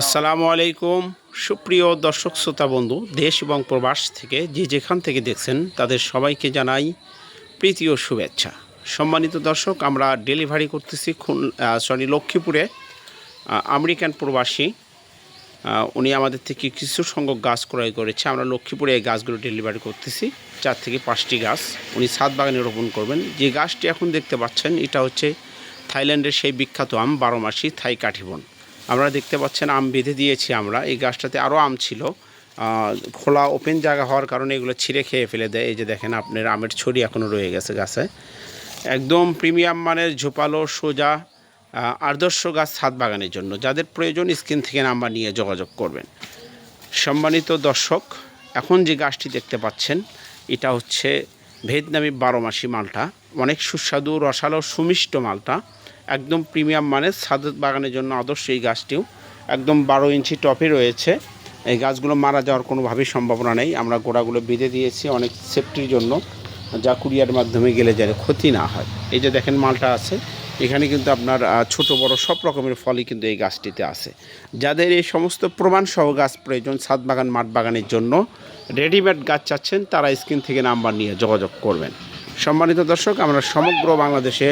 আসসালামু আলাইকুম। সুপ্রিয় দর্শক, শ্রোতা, বন্ধু, দেশ এবং প্রবাস থেকে যে যেখান থেকে দেখছেন, তাদের সবাইকে জানাই প্রীতি ও শুভেচ্ছা। সম্মানিত দর্শক, আমরা ডেলিভারি করতেছি খুন সরি, লক্ষ্মীপুরে আমেরিকান প্রবাসী। উনি আমাদের থেকে কিছু সংখ্যক গাছ ক্রয় করেছে। আমরা লক্ষ্মীপুরে এই গাছগুলো ডেলিভারি করতেছি। চার থেকে পাঁচটি গাছ উনি ছাদ বাগানে রোপণ করবেন। যে গাছটি এখন দেখতে পাচ্ছেন, এটা হচ্ছে থাইল্যান্ডের সেই বিখ্যাত আম, বারো মাসি থাই কাঠিবন আমরা দেখতে পাচ্ছেন আম বেঁধে দিয়েছি আমরা। এই গাছটাতে আরও আম ছিল। খোলা ওপেন জায়গা হওয়ার কারণে এগুলো ছিঁড়ে খেয়ে ফেলে দেয়। এই যে দেখেন আপনার আমের ছড়ি এখনও রয়ে গেছে গাছে। একদম প্রিমিয়াম মানের ঝোপালো, সোজা আদর্শ গাছ ছাদ বাগানের জন্য। যাদের প্রয়োজন স্ক্রিন থেকে নাম্বার নিয়ে যোগাযোগ করবেন। সম্মানিত দর্শক, এখন যে গাছটি দেখতে পাচ্ছেন, এটা হচ্ছে ভিয়েতনামি বারো মাসি মালটা। অনেক সুস্বাদু, রসালো, সুমিষ্ট মালটা। একদম প্রিমিয়াম মানের ছাদ বাগানের জন্য আদর্শ এই গাছটিও। একদম বারো ইঞ্চি টপে রয়েছে। এই গাছগুলো মারা যাওয়ার কোনোভাবেই সম্ভাবনা নেই। আমরা গোড়াগুলো বেঁধে দিয়েছি অনেক সেফটির জন্য, যা কুরিয়ার মাধ্যমে গেলে যেন ক্ষতি না হয়। এই যে দেখেন মালটা আছে, এখানে কিন্তু আপনার ছোট, বড় সব রকমের ফলই কিন্তু এই গাছটিতে আছে। যাদের এই সমস্ত প্রমাণ সহ গাছ প্রয়োজন ছাদ বাগান, মাঠ বাগানের জন্য, রেডিমেড গাছ চাচ্ছেন, তারা স্ক্রিন থেকে নাম্বার নিয়ে যোগাযোগ করবেন। সম্মানিত দর্শক, আমরা সমগ্র বাংলাদেশে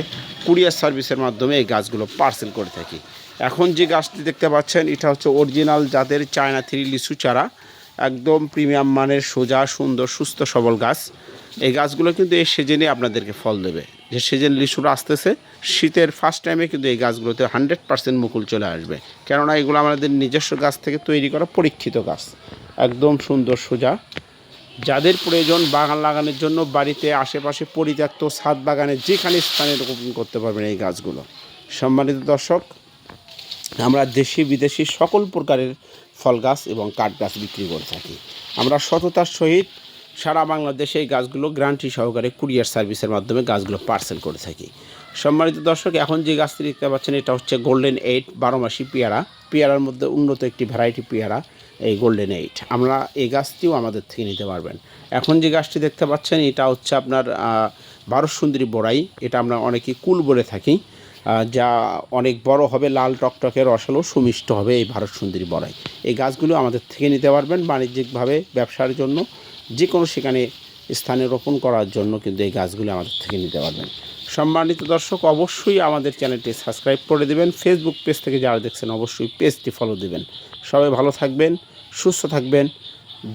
কুরিয়ার সার্ভিসের মাধ্যমে এই গাছগুলো পার্সেল করে থাকি। এখন যে গাছটি দেখতে পাচ্ছেন, এটা হচ্ছে অরিজিনাল জাতের চায়না থ্রি লিচু চারা। একদম প্রিমিয়াম মানের, সোজা, সুন্দর, সুস্থ, সবল গাছ। এই গাছগুলো কিন্তু এই সিজনে আপনাদেরকে ফল দেবে। যে সিজন লিচুরা আসতেছে, শীতের ফার্স্ট টাইমে কিন্তু এই গাছগুলোতে হান্ড্রেড পার্সেন্ট মুকুল চলে আসবে। কেননা এগুলো আমাদের নিজস্ব গাছ থেকে তৈরি করা পরীক্ষিত গাছ। একদম সুন্দর, সোজা যাদের প্রয়োজন বাগান লাগানোর জন্য বাড়িতে, আশেপাশে পরিত্যক্ত ছাদ বাগানে যেখানে স্থানে রোপণ করতে পারবেন এই গাছগুলো। সম্মানিত দর্শক, আমরা দেশি বিদেশি সকল প্রকারের ফল গাছ এবং কাঠ গাছ বিক্রি করে থাকি। আমরা সততার সহিত সারা বাংলাদেশে এই গাছগুলো গ্রান্টি সহকারে কুরিয়ার সার্ভিসের মাধ্যমে গাছগুলো পার্সেল করে থাকি। সম্মানিত দর্শক, এখন যে গাছটি দেখতে পাচ্ছেন, এটা হচ্ছে গোল্ডেন এইট বারো মাসি পেয়ারা। পেয়ারার মধ্যে উন্নত একটি ভ্যারাইটি পেয়ারা, এই গোল্ডেন এইট আমরা এই গাছটিও আমাদের থেকে নিতে পারবেন। এখন যে গাছটি দেখতে পাচ্ছেন, এটা হচ্ছে আপনার বারো সুন্দরী বড়াই। এটা আমরা অনেকেই কুল বলে থাকি যা অনেক বড় হবে, লাল টকটকে রসালো সুমিষ্ট হবে এই ভারত সুন্দরী বড়াই। এই গাছগুলো আমাদের থেকে নিতে পারবেন বাণিজ্যিকভাবে, ব্যবসার জন্য যে কোনো সেখানে স্থানে রোপণ করার জন্য কিন্তু এই গাছগুলো আমাদের থেকে নিতে পারবেন। সম্মানিত দর্শক, অবশ্যই আমাদের চ্যানেলটি সাবস্ক্রাইব করে দেবেন। ফেসবুক পেজ থেকে যারা দেখছেন, অবশ্যই পেজটি ফলো দেবেন। সবাই ভালো থাকবেন, সুস্থ থাকবেন,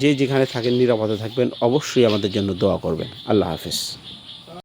যে যেখানে থাকেন, নিরাপদে থাকবেন, অবশ্যই আমাদের জন্য দোয়া করবেন। আল্লাহ হাফেজ।